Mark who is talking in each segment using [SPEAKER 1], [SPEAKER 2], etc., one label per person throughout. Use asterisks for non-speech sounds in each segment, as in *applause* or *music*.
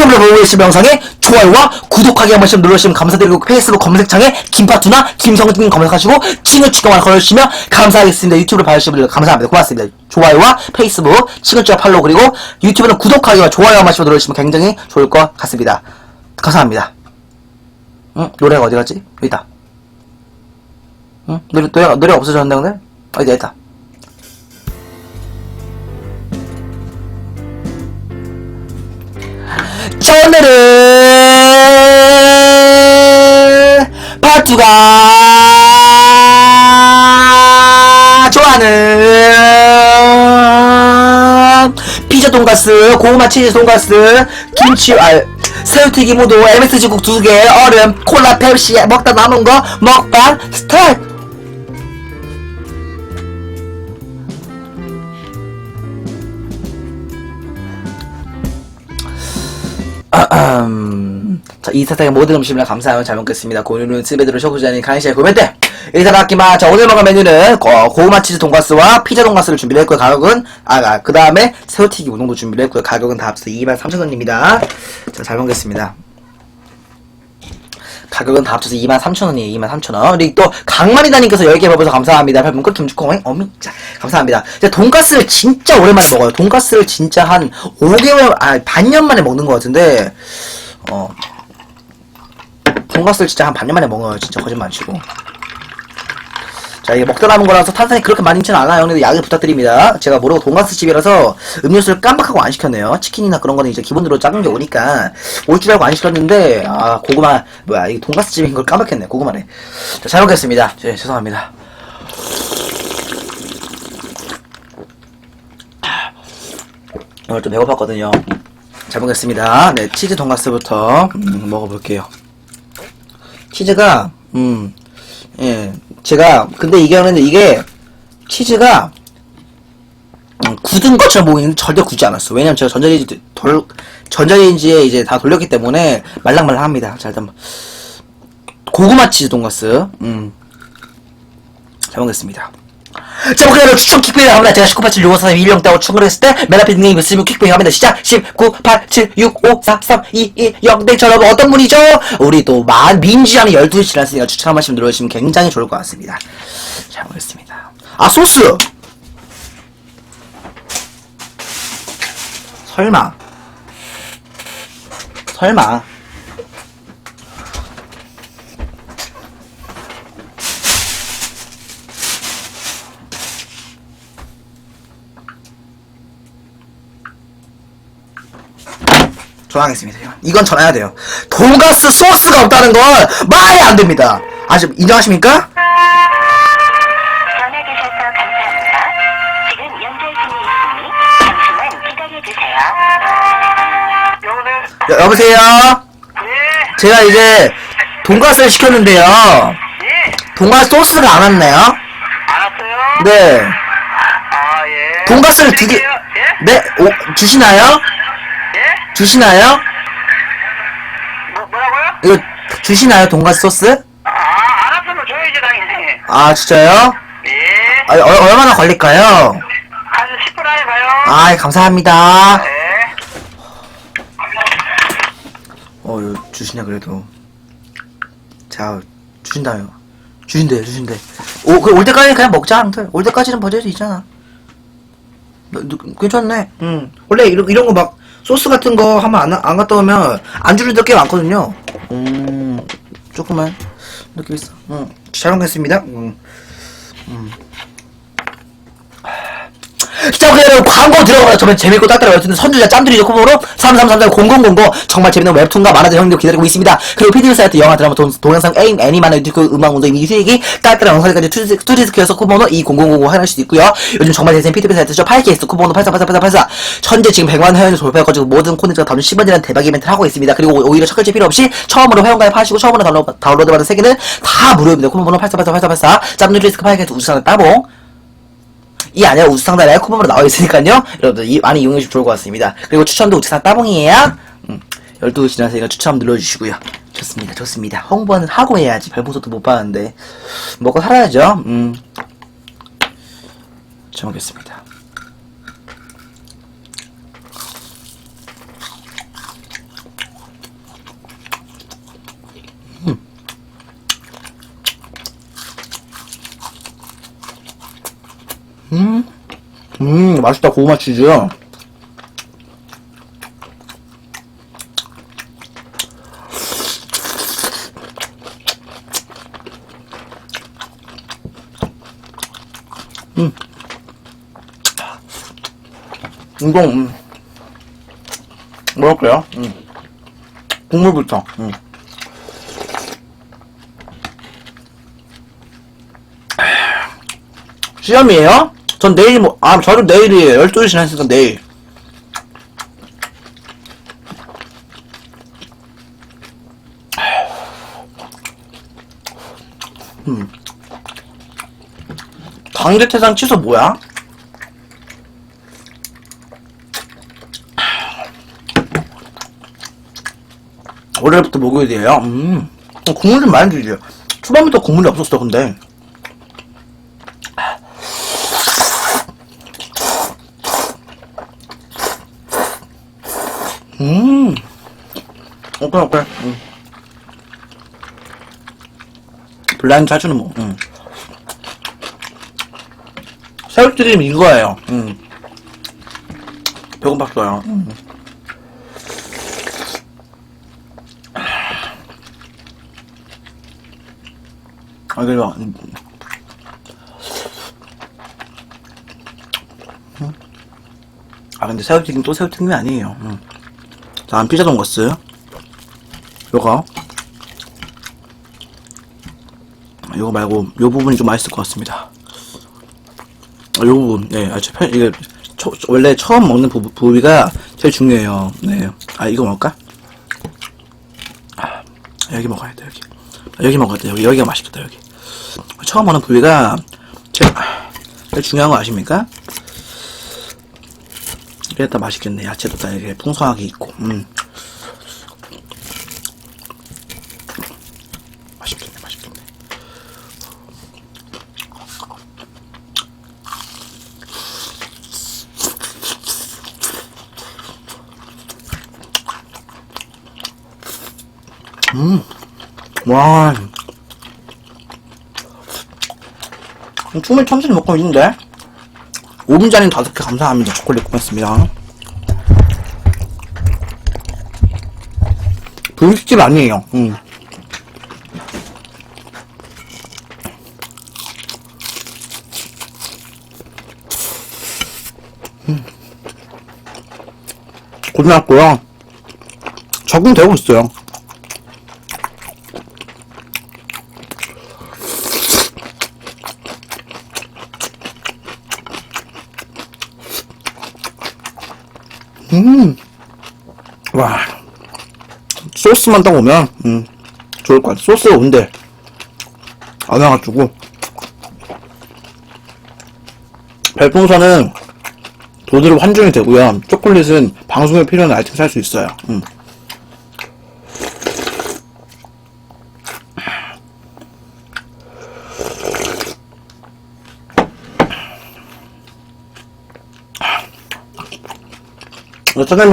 [SPEAKER 1] 지금으로 보고 계신 영상에 좋아요와 구독하기 한 번씩 눌러주시면 감사드리고 페이스북 검색창에 김파투나 김성진 검색하시고 칭을 추가만 걸어주시면 감사하겠습니다. 유튜브를 봐주시는 분들 감사합니다. 고맙습니다. 좋아요와 페이스북 칭을 추가 팔로우 그리고 유튜브는 구독하기와 좋아요 한 번씩 눌러주시면 굉장히 좋을 것 같습니다. 감사합니다. 응? 노래가 어디 갔지? 여기 있다. 응? 노래, 노래가, 노래가 없어졌는데 오늘? 어디 있다. 오늘은 파투가 좋아하는 피자 돈가스, 고구마 치즈 돈가스, 김치, 아, 새우튀김 우도, MSG국 두 개, 얼음, 콜라, 펩시 먹다 남은 거 먹방 스타트! 자, 이 세상의 모든 음식을 감사하며 잘 먹겠습니다. 오늘은 스베드로 쇼구자니 간시에 구매때 이사라키마. 자, 오늘 먹을 메뉴는 거- 고구마 치즈 돈가스와 피자 돈가스를 준비를 했고요. 가격은 아, 그 다음에 새우튀김 우동도 준비를 했고요. 가격은 다 합쳐서 23,000원입니다. 자, 잘 먹겠습니다. 가격은 다 합쳐서 23,000원이에요. 23,000원. 그리고 또 강만이다님께서 10개 봐줘서 감사합니다. 별풍 끝 김치콩 어미 자 감사합니다. 이제 돈가스를 진짜 오랜만에 먹어요. 돈가스를 진짜 한 5개월 아 반년 만에 먹는 것 같은데 어 돈가스를 진짜 한 반년 만에 먹어요. 진짜 거짓말 안 치고. 자, 이게 먹다 남은 거라서 탄산이 그렇게 많이 있지는 않아요. 근데 양해 부탁드립니다. 제가 모르고 돈가스 집이라서 음료수를 깜빡하고 안 시켰네요. 치킨이나 그런 거는 이제 기본으로 작은 게 오니까 올 줄 알고 안 시켰는데, 아, 고구마, 뭐야, 이 돈가스 집인 걸 깜빡했네. 고구마네. 자, 잘 먹겠습니다. 네, 죄송합니다. 오늘 좀 배고팠거든요. 잘 먹겠습니다. 네, 치즈 돈가스부터 음, 먹어볼게요. 치즈가, 음, 예, 제가, 근데 이게 하는데 이게, 치즈가, 음, 굳은 것처럼 보이는데 절대 굳지 않았어. 왜냐면 제가 전자레인지, 돌, 전자레인지에 이제 다 돌렸기 때문에 말랑말랑합니다. 자, 일단, 고구마 치즈 돈가스, 음, 잘 먹겠습니다. 자, 목요일에 추천 킥배이 합니다. 제가 1987 6543 1령 따고 추천을 했을 때, 맨 앞에 닉네임 있으면 킥배이 합니다. 시작! 19, 8, 7, 6, 5, 4, 3, 2, 1, 0. 네, 저러분 어떤 분이죠? 우리 또, 만, 민지양이 12시 지났으니까 추천 한 번씩 눌러주시면 굉장히 좋을 것 같습니다. 잘 먹겠습니다. 아, 소스! 설마. 설마. 전화하겠습니다. 이건. 이건 전화해야 돼요. 돈가스 소스가 없다는 건 말이 안 됩니다. 아직 인정하십니까?
[SPEAKER 2] 전화 주셔서 감사합니다. 지금 연결 중에 있으니 잠시만 기다려 주세요.
[SPEAKER 3] 여보세요?
[SPEAKER 1] 여, 여보세요?
[SPEAKER 3] 예,
[SPEAKER 1] 제가 이제 돈가스를 시켰는데요.
[SPEAKER 3] 예.
[SPEAKER 1] 돈가스 소스가 안 왔네요.
[SPEAKER 3] 알았어요?
[SPEAKER 1] 네.
[SPEAKER 3] 아, 예.
[SPEAKER 1] 돈가스를 두 개,
[SPEAKER 3] 드릴게요. 예?
[SPEAKER 1] 네, 오, 주시나요?
[SPEAKER 3] 예?
[SPEAKER 1] 주시나요?
[SPEAKER 3] 뭐, 뭐라고요?
[SPEAKER 1] 이거 주시나요, 돈가스 소스?
[SPEAKER 3] 아, 알았으면 줘야지, 당연히.
[SPEAKER 1] 아, 진짜요?
[SPEAKER 3] 예.
[SPEAKER 1] 아, 얼, 얼마나 걸릴까요?
[SPEAKER 3] 한 10분 안에 가요.
[SPEAKER 1] 아, 감사합니다.
[SPEAKER 3] 예.
[SPEAKER 1] 어, 이거 주시냐, 그래도. 자, 주신다요. 주신대, 주신대. 오, 그, 올 때까지 그냥 먹자, 아무튼. 올 때까지는 버텨도 있잖아. 너, 너, 괜찮네. 응. 원래 이런, 이런 거 막, 소스 같은 거 하면 안, 안 갔다 오면, 안 주는 데꽤 많거든요. 음, 조금만. 느낌 있어. 응. 잘 먹겠습니다. 응. 음. 자, 오케이, 여러분, 광고 들어가면 저는 재밌고 따뜻한 웹툰 선주자 짬들이죠 쿠폰으로 3333-0000 정말 재밌는 웹툰과 만화들 형님들 기다리고 있습니다. 그리고 피디브 사이트 영화 드라마 동, 동영상 게임 애니만화 유튜브 음악 운동 미수익이 따뜻한 영상까지 투디스, 투디스크에서 쿠폰으로 2000 확인할 수 있고요. 요즘 정말 대세인 피디브 사이트죠. 8KS 쿠폰으로 84848484 현재 지금 100만 회원을 돌파해가지고 모든 콘텐츠가 다운 10원이라는 대박 이벤트를 하고 있습니다. 그리고 오히려 첫 결제 필요 없이 처음으로 회원 가입 하시고 처음으로 다운로드, 받은 세 개는 다 무료입니다. 쿠폰번호 84848484 짬누리스크 8KS 우수상의 따봉 이 안에 우수 상단에 쿠폰으로 나와 있으니까요. 여러분들 이, 많이 이용해 주시면 좋을 것 같습니다. 그리고 추천도 우수상 따봉이에요. 음, 12시 지나서니까 추천 눌러주시고요. 좋습니다. 좋습니다. 홍보는 하고 해야지. 별풍선도 못 받는데. 먹고 살아야죠. 음. 잘 먹겠습니다. 음, 음, 맛있다, 고구마 치즈. 음. 이거, 음. 먹을게요. 음. 국물부터. 음. 시험이에요? 전 내일 뭐, 아, 저도 내일이에요. 12시 지났으니까 내일. 음. 강제퇴상 취소 뭐야? 월요일부터 목요일이에요. 음. 어, 국물 좀 많이 주죠. 초반부터 국물이 없었어, 근데. 음. 오케이, 오케이. 음. 블라인드 차주는 뭐, 음. 새우튀김 이거예요. 음. 배고팠어요. 음. 아, 그래요. 음. 음. 아, 근데 새우튀김 또 새우튀김이 아니에요. 음. 다음 피자 돈가스. 요거. 요거 말고 요 부분이 좀 맛있을 것 같습니다. 아, 요 부분, 네, 아, 저 편, 이게 처- 원래 처음 먹는 부, 부위가 제일 중요해요. 네, 아 이거 먹을까? 아, 여기 먹어야 돼 여기. 아, 여기 먹어야 돼 여기 여기가 맛있겠다 여기. 처음 먹는 부위가 제일, 아, 제일 중요한 거 아십니까? 이게 다 맛있겠네. 야채도 다 이렇게 풍성하게 있고, 음. 맛있겠네, 맛있겠네. 음, 와. 충분히 천천히 먹고 있는데? 5분 전인 다섯 개 감사합니다. 초콜릿 고맙습니다. 분식집 아니에요. 음. 음. 고등학교요. 적응되고 있어요. 음. 와. 소스만 딱 오면, 음, 좋을 것 같아. 소스가 온대. 안 와가지고. 별풍선은 돈으로 환중이 되고요. 초콜릿은 방송에 필요한 아이템 살 수 있어요. 음.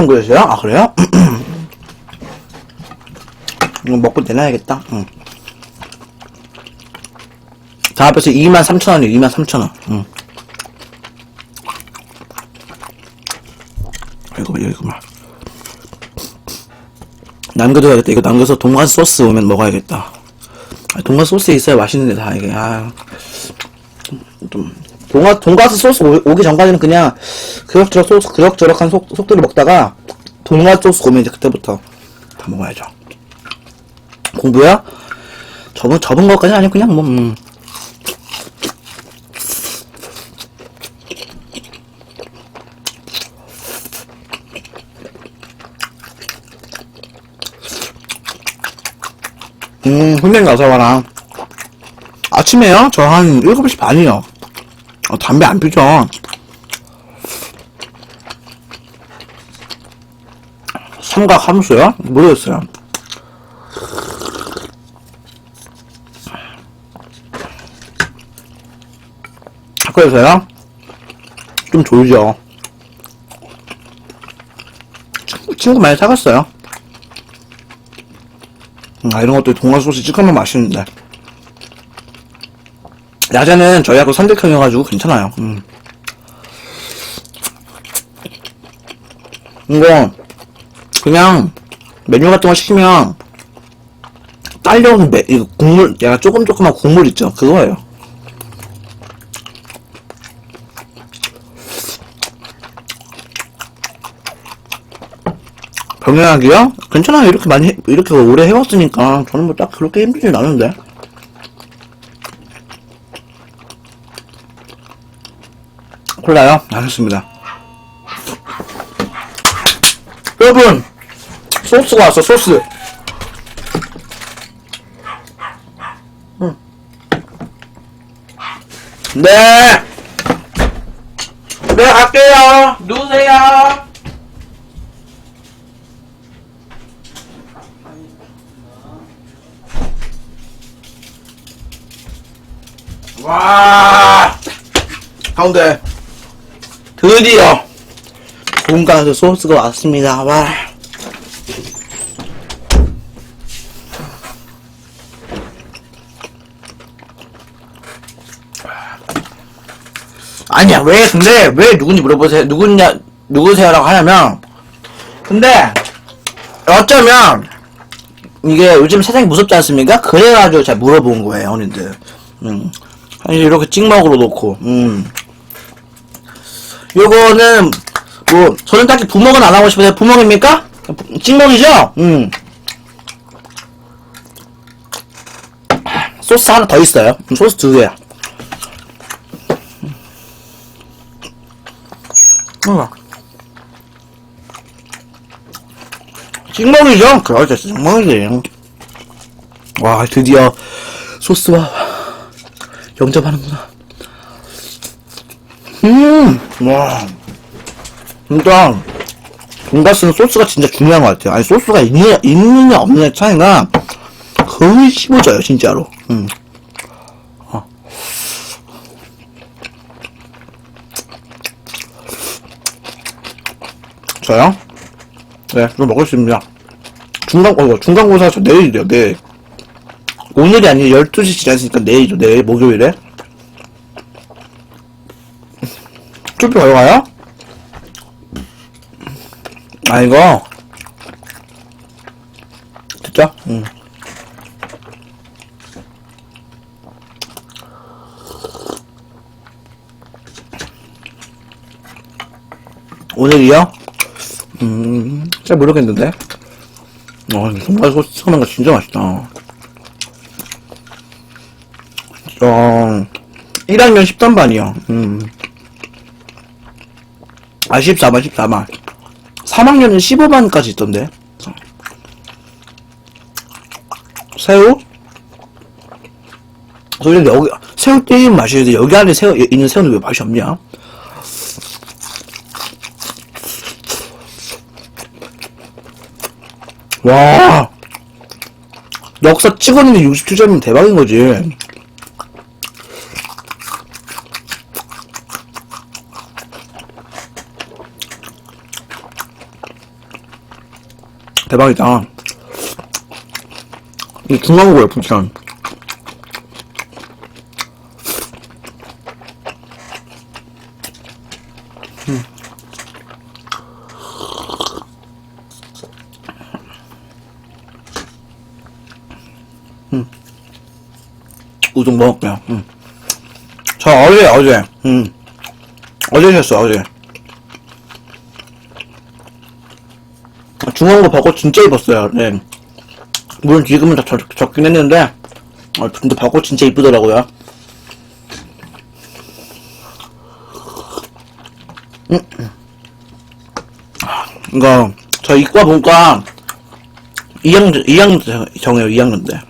[SPEAKER 1] 그릇이요? 아, 그래요? *clears throat* 이거 먹고 내놔야겠다. 응. 다 합해서 23,000원이에요, 23,000원. 응. 이거, 막. 남겨둬야겠다. 이거 남겨서 돈가스 소스 오면 먹어야겠다. 아, 돈가스 소스 있어야 맛있는데, 다, 이게, 아. 좀, 돈가, 돈가스 소스 오, 오기 전까지는 그냥, 그럭저럭 소스, 그럭저럭한 속, 속도를 먹다가, 돈가스 소스 오면 이제 그때부터 다 먹어야죠. 공부야? 접은, 접은 것까지 아니고 그냥 뭐, 음. 음, 훈련 가서 와라. 아침에요? 저 한 7시 반이요. 어, 담배 안 피죠. 삼각 함수요? 모르겠어요. 학교에서요? 좀 졸죠. 친구, 많이 사갔어요. 음, 아, 이런 것도 동화 소스 찍으면 맛있는데. 야자는 저희하고 선택형이어가지고 괜찮아요. 음. 이거 그냥 메뉴 같은 거 시키면 딸려오는 매, 이거 국물 약간 조금 조금만 국물 있죠 그거예요. 병행하기요? 괜찮아요 이렇게 많이 이렇게 오래 해왔으니까 저는 뭐 딱 그렇게 힘들진 않은데. 콜라요? 알겠습니다 여러분 소스가 왔어 소스 음. 네. 네, 갈게요. 누우세요. 와. 가운데. 드디어. 본가에서 소스가 왔습니다. 와. 아니야 왜 근데 왜 누군지 물어보세요 누구냐 누구세요라고 하냐면 근데 어쩌면 이게 요즘 세상이 무섭지 않습니까? 그래가지고 제가 물어본 거예요 언니들 음 이렇게 찍먹으로 놓고 음 요거는 뭐 저는 딱히 부먹은 안 하고 싶어요 부먹입니까? 부- 찍먹이죠? 음 소스 하나 더 있어요 음, 소스 두 개야 어. 찍먹이죠? 그렇죠, 찍먹이지. 와, 드디어 소스와 영접하는구나. 음, 와. 진짜, 돈가스는 소스가 진짜 중요한 것 같아요. 아니, 소스가 있느냐, 있느냐, 없느냐 차이가 거의 씹어져요, 진짜로. 음. 저요? 네, 좀 먹겠습니다. 중간, 어, 중간고사 저 내일이요, 내일. 오늘이 아니라 12시 지났으니까 내일이죠, 내일, 목요일에. 투표 어디 가요? 아, 이거. 됐죠? 응. 오늘이요? 음, 잘 모르겠는데. 어, 정말 소스 찍는 거 진짜 맛있다. 어, 1학년 10단반이요. 음. 아, 14반, 14반. 3학년은 15반까지 있던데. 새우? 소리 여기, 새우 튀김 맛이 있는데 여기 안에 새우, 있는 새우는 왜 맛이 없냐? 와 역사 찍었는데 67점이면 대박인 거지 대박이다 이 중간고야 부천 우동 먹을게요. 음. 저 어제 어제 음. 어제 셨어 어제. 중앙고 벚꽃 진짜 입었어요. 네. 물론 지금은 다 적, 적긴 했는데 어, 근데 벚꽃 진짜 이쁘더라고요. 음. 이거 저 이과 본과 2학년 2학년 정해요 2학년 때.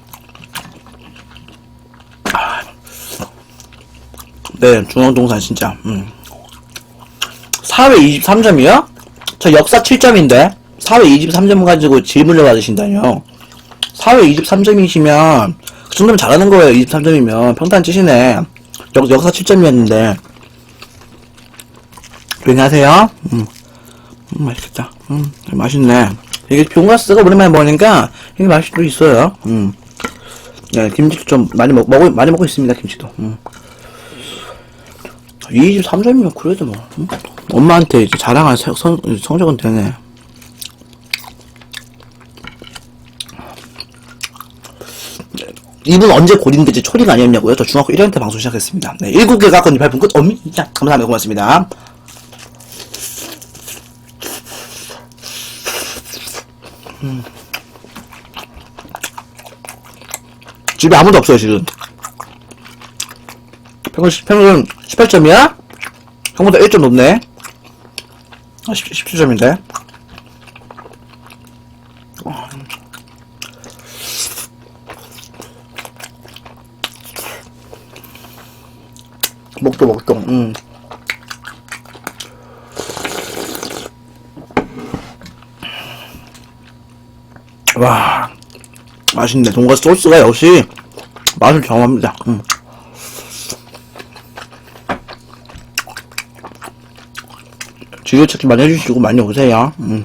[SPEAKER 1] 네, 중앙동산 진짜. 음. 사회 23점이요? 저 역사 7점인데 사회 23점 가지고 질문을 받으신다뇨. 사회 23점이시면 그 정도면 잘하는 거예요. 23점이면 평탄 치시네. 역, 역사 7점이었는데. 조용히 하세요. 음. 음, 맛있겠다. 음, 맛있네. 이게 병가스가 오랜만에 먹으니까 이게 맛이 또 있어요. 음. 네, 김치도 좀 많이 먹, 먹, 많이 먹고 있습니다, 김치도. 음. 23점이면 그래도 뭐 응? 엄마한테 이제 자랑할 성, 성, 성적은 되네 이분 언제 고딩인지 초딩 아니었냐고요? 저 중학교 1학년 때 방송 시작했습니다. 네, 7개 갖고 있는 발품 끝. 자, 감사합니다. 고맙습니다. 음. 집에 아무도 없어요, 지금. 평균, 평균 18점이야? 형보다 1점 높네. 아, 10, 17점인데. 먹도 먹도, 음. 와, 맛있네. 돈가스 소스가 역시 맛을 경험합니다. 음. 즐겨찾기 많이 해주시고 많이 오세요. 음.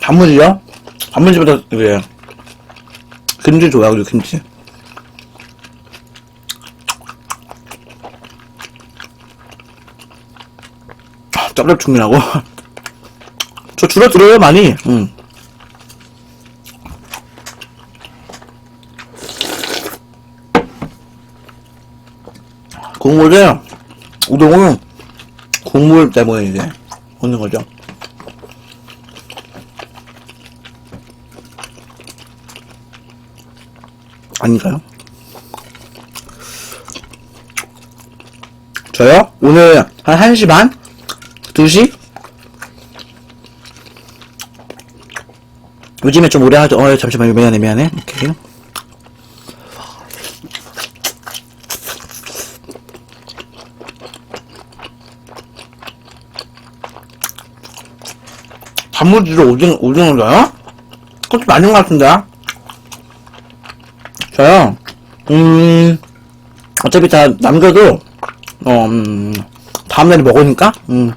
[SPEAKER 1] 단무지요? 단무지보다 그래 김치 좋아요, 그리고 김치. 짭짭충이라고? *laughs* 저 줄어들어요, 많이. 음. 국물을, 우동은 국물 때문에 이제 먹는 거죠. 아닌가요? 저요? 오늘 한 1시 반? 2시? 요즘에 좀 오래 하죠. 어, 잠시만요. 미안해, 미안해. 오케이. 단무지로 오징어, 오징어 넣어요? 그것도 맞는 것 같은데? 저요, 음, 어차피 다 남겨도, 어, 음, 다음날에 먹으니까, 음.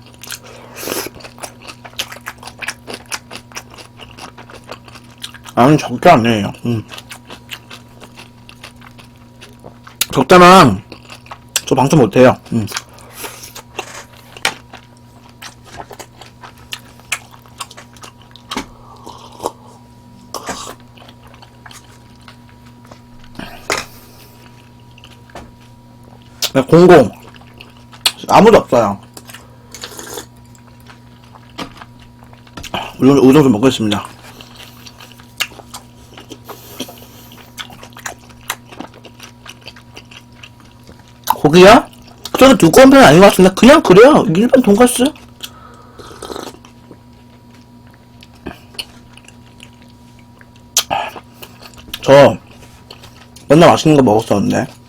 [SPEAKER 1] 아니, 적게 안 해요, 음. 적다만, 저 방송 못해요, 음. 공공. 아무도 없어요. 우동, 우동 좀 먹겠습니다. 고기야? 저는 두꺼운 편은 아닌 것 같은데, 그냥 그래요. 일반 돈가스? 저, 맨날 맛있는 거 먹었었는데.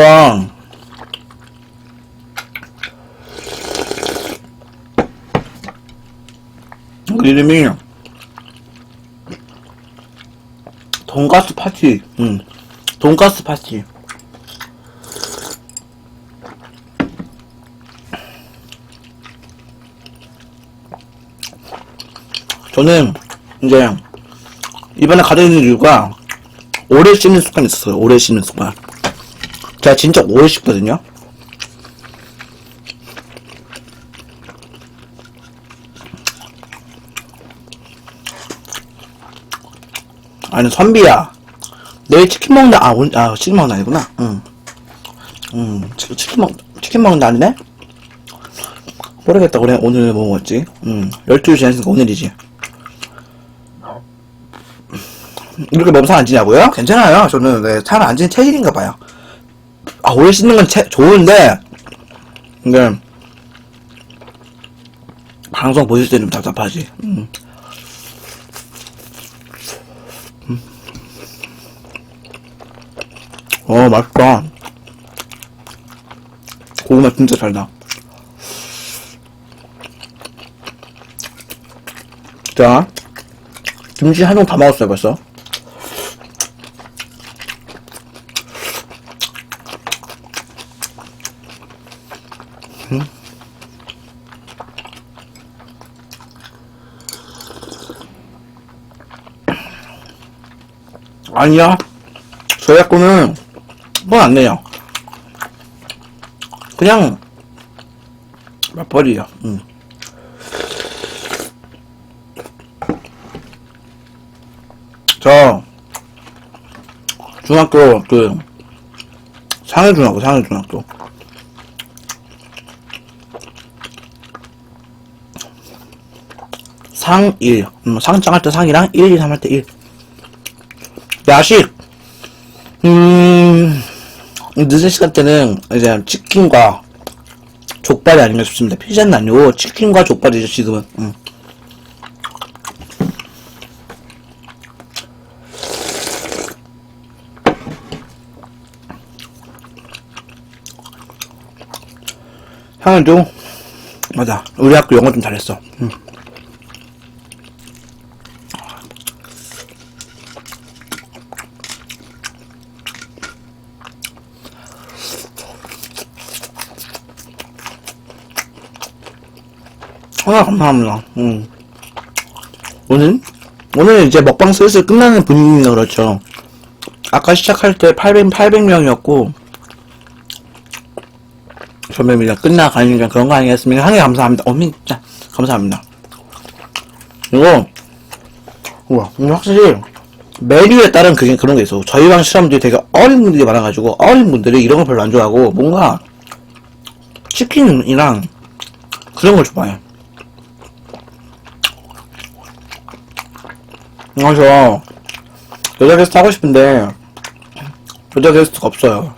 [SPEAKER 1] 이거 이름이 돈가스 파티. 응. 돈가스 파티. 저는 이제 이번에 가지고 있는 이유가 오래 씹는 습관이 있었어요. 오래 씹는 습관 제가 진짜 오래 씹거든요. 아니 선비야, 내일 치킨 먹는 날, 아, 오늘, 아, 치킨 먹는 날이구나. 응. 응, 치, 치킨 먹, 치킨 먹는 날이네? 모르겠다, 그래. 오늘 뭐 먹었지? 응, 12시 지났으니까 오늘이지. 이렇게 몸살 안 지냐고요? 괜찮아요. 저는, 네, 살안 지는 체질인가 봐요. 아, 오래 씻는 건 채, 좋은데, 이게, 방송 보실 때는 좀 답답하지. 음. 음. 어, 맛있다. 고구마 진짜 잘다. 자, 김치 한 통 다 먹었어요, 벌써. 아니야. 저작권은 뭐 안 내요. 그냥 맞벌이요. 음. 저 중학교 그 상해중학교 상해중학교 상일 음, 상장할 때 상이랑 1, 2, 3 할 때 1. 야식 음 늦은 시간 때는 이제 치킨과 족발이 아니면 좋습니다. 피자는 아니고 치킨과 족발이죠 지금은. 음. 향을도 맞아 우리 학교 영어 좀 잘했어. 음. 아, 감사합니다. 음. 오늘? 오늘 이제 먹방 슬슬 끝나는 분위기가 그렇죠. 아까 시작할 때 800, 800명이었고, 전면 이제 끝나가니까 그런 거 아니겠습니까? 항해 감사합니다. 어미, 진짜, 감사합니다. 그리고, 우와, 확실히, 메뉴에 따른 그게 그런 게 있어. 저희 방 실험들이 되게 어린 분들이 많아가지고, 어린 분들이 이런 걸 별로 안 좋아하고, 뭔가, 치킨이랑, 그런 걸 좋아해요. 아, 저, 여자 게스트 하고 싶은데, 여자 게스트가 없어요.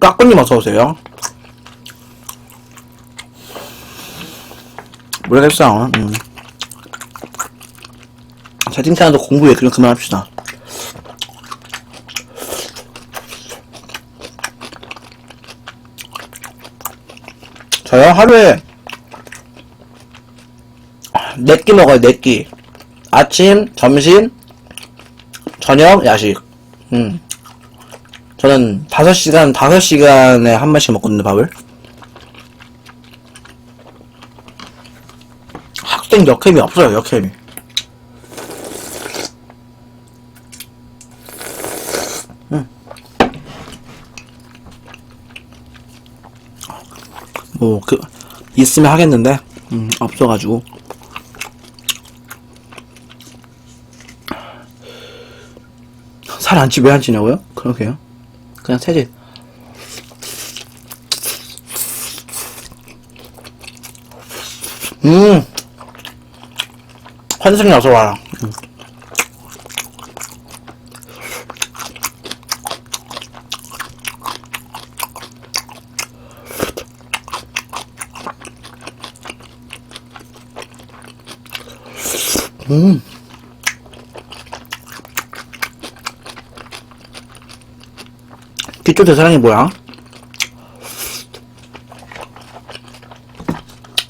[SPEAKER 1] 까꾸님 어서오세요. 모르겠어. 음. 채팅창에도 공부해. 그럼 그만합시다. 저요? 하루에 네끼 먹어요, 네 끼. 아침, 점심, 저녁, 야식. 음. 저는 5시간, 5시간에 한 번씩 먹거든요, 밥을. 학생 역캠이 없어요, 역캠이. 뭐, 그, 있으면 하겠는데, 음, 없어가지고. 살 안 찌, 왜 안 찌냐고요? 그러게요. 그냥 체질. 음! 환승이 어서 와라. 음. 음. 뒤쪽 대사랑이 뭐야?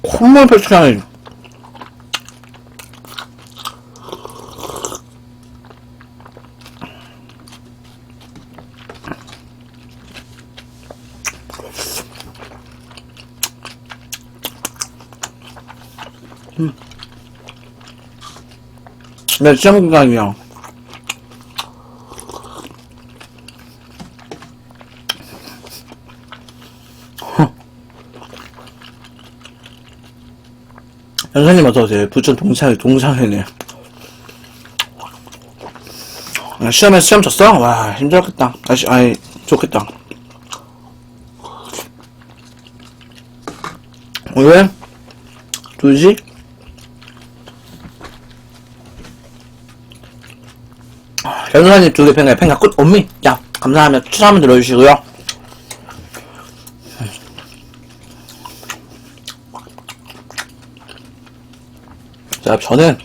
[SPEAKER 1] 콧물 표출하는 네, 시험 기간이요. 연사님 어서오세요. 부천 동창, 동창회네. 아, 시험에 시험 쳤어? 와, 힘들었겠다. 다시, 아이, 좋겠다. 왜? 2시? 연사님 두개 팽가, 팽가 끝, 엄미. 야, 감사합니다. 추천 한번 들어주시고요. 자, 저는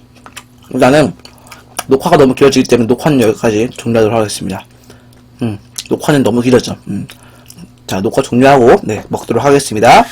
[SPEAKER 1] 일단은 녹화가 너무 길어지기 때문에 녹화는 여기까지 종료하도록 하겠습니다. 음, 녹화는 너무 길었죠. 음. 자, 녹화 종료하고 네 먹도록 하겠습니다.